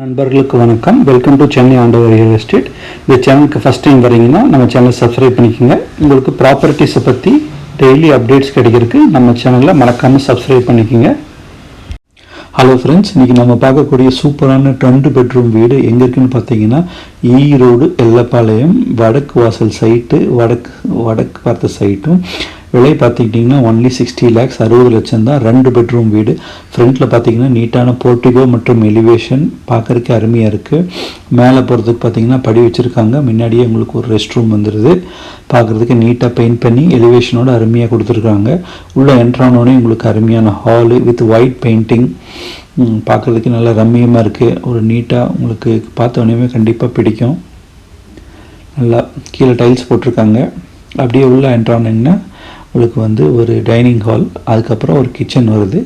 நண்பர்களுக்கு வணக்கம். Welcome to Chennai ஆண்டவர் ரியல் எஸ்டேட் இந்த சேனலுக்கு ஃபஸ்ட் டைம் வரீங்கன்னா நம்ம சேனலை சப்ஸ்கிரைப் பண்ணிக்கோங்க. உங்களுக்கு ப்ராப்பர்ட்டிஸை பற்றி டெய்லி அப்டேட்ஸ் கிடைக்கிறதுக்கு நம்ம சேனலில் மறக்காமல் சப்ஸ்கிரைப் பண்ணிக்கோங்க. ஹலோ ஃப்ரெண்ட்ஸ் இன்றைக்கி நம்ம பார்க்கக்கூடிய சூப்பரான ரெண்டு பெட்ரூம் வீடு எங்கே இருக்குன்னு பார்த்தீங்கன்னா e ஈரோடு எல்லப்பாளையம் வடக்கு வாசல் சைட்டு வடக்கு வடக்கு பார்த்த சைட்டும் விலை பார்த்துக்கிட்டிங்கன்னா ஒன்லி சிக்ஸ்டி லேக்ஸ் அறுபது லட்சம் தான் ரெண்டு பெட்ரூம் வீடு. ஃப்ரண்ட்டில் பார்த்தீங்கன்னா நீட்டான போர்ட்டிகோ மற்றும் எலிவேஷன் பார்க்குறக்கு அருமையாக இருக்குது மேலே போகிறதுக்கு பார்த்தீங்கன்னா படி வச்சுருக்காங்க. முன்னாடியே உங்களுக்கு ஒரு ரெஸ்ட் ரூம் வந்துடுது பார்க்குறதுக்கு நீட்டாக பெயிண்ட் பண்ணி எலிவேஷனோட அருமையாக கொடுத்துருக்காங்க. உள்ளே என்ட்ரானோடனே உங்களுக்கு அருமையான ஹாலு வித் ஒயிட் பெயிண்டிங் பார்க்குறதுக்கு நல்லா ரம்மியமாக இருக்குது ஒரு நீட்டாக உங்களுக்கு பார்த்தோன்னே கண்டிப்பாக பிடிக்கும். நல்லா கீழே டைல்ஸ் போட்டிருக்காங்க. அப்படியே உள்ளே என்ட்ரானிங்கன்னா உங்களுக்கு வந்து ஒரு டைனிங் ஹால் அதுக்கப்புறம் ஒரு கிச்சன் வருது.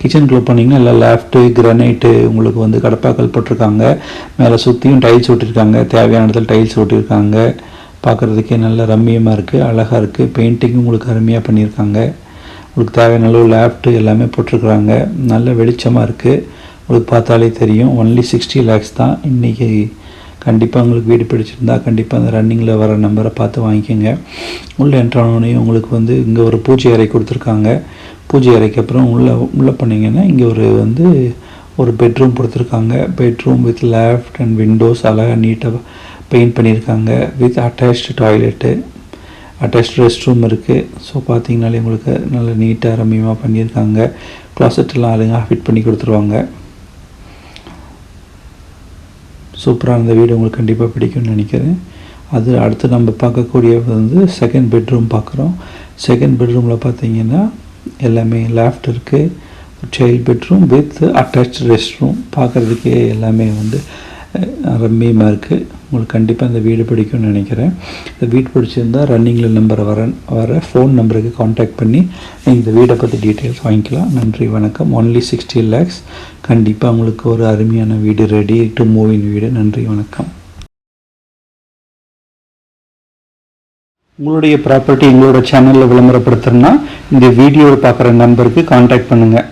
கிச்சனுக்குள்ள போனீங்கன்னா எல்லாம் லேஃப்ட்டு கிரனைட்டு உங்களுக்கு வந்து கடப்பாக்கல் போட்டிருக்காங்க. மேலே சுற்றியும் டைல்ஸ் ஒட்டியிருக்காங்க தேவையான இடத்துல டைல்ஸ் ஓட்டியிருக்காங்க பார்க்குறதுக்கே நல்ல ரம்மியமாக இருக்குது அழகாக இருக்குது பெயிண்டிங்கும் உங்களுக்கு அருமையாக பண்ணியிருக்காங்க. உங்களுக்கு தேவையான அளவு லேஃப்ட்டு எல்லாமே போட்டிருக்குறாங்க. நல்ல வெளிச்சமாக இருக்குது உங்களுக்கு பார்த்தாலே தெரியும் ஒன்லி சிக்ஸ்டி லேக்ஸ் தான் இன்றைக்கி கண்டிப்பாக உங்களுக்கு வீடு பிடிச்சிருந்தா கண்டிப்பாக அந்த ரன்னிங்கில் வர நம்பரை பார்த்து வாங்கிக்கோங்க. உள்ளே என்ட்ரானோடனே உங்களுக்கு வந்து இங்கே ஒரு பூஜை அறை கொடுத்துருக்காங்க. பூஜை அறைக்கு அப்புறம் உள்ளே உள்ளே பண்ணிங்கன்னா இங்கே ஒரு வந்து ஒரு பெட்ரூம் கொடுத்துருக்காங்க. Bedroom with loft and windows அழகாக நீட்டாக பெயிண்ட் பண்ணியிருக்காங்க. With attached toilet attached rest room இருக்குது ஸோ பார்த்தீங்கனாலே உங்களுக்கு நல்ல நீட்டாக ரம்மியமாக பண்ணியிருக்காங்க. க்ளாசெட்டெல்லாம் அழகாக ஃபிட் பண்ணி கொடுத்துருவாங்க. சூப்பராக இருந்த வீடு உங்களுக்கு கண்டிப்பாக பிடிக்கும்னு நினைக்கிறேன். அது அடுத்து நம்ம பார்க்கக்கூடிய வந்து செகண்ட் பெட்ரூம் பார்க்குறோம். செகண்ட் பெட்ரூமில் பார்த்தீங்கன்னா எல்லாமே லேஃப்ட் இருக்குது child bedroom with attach rest room பார்க்குறதுக்கே எல்லாமே வந்து ரம்மியமாக இருக்குது உங்களுக்கு கண்டிப்பாக இந்த வீடு பிடிக்கும்னு நினைக்கிறேன். இந்த வீடு பிடிச்சிருந்தா ரன்னிங்கில் நம்பர் வர வர ஃபோன் நம்பருக்கு காண்டாக்ட் பண்ணி நீங்கள் இந்த வீடை பற்றி டீட்டெயில்ஸ் வாங்கிக்கலாம். நன்றி வணக்கம். ஒன்லி சிக்ஸ்டி லேக்ஸ் கண்டிப்பாக உங்களுக்கு ஒரு அருமையான வீடு ரெடி டு மூவின் வீடு. நன்றி வணக்கம். உங்களுடைய ப்ராப்பர்ட்டி எங்களோட சேனலில் விளம்பரப்படுத்துறதுனா இந்த வீடியோவை பார்க்குற நம்பருக்கு காண்டாக்ட் பண்ணுங்கள்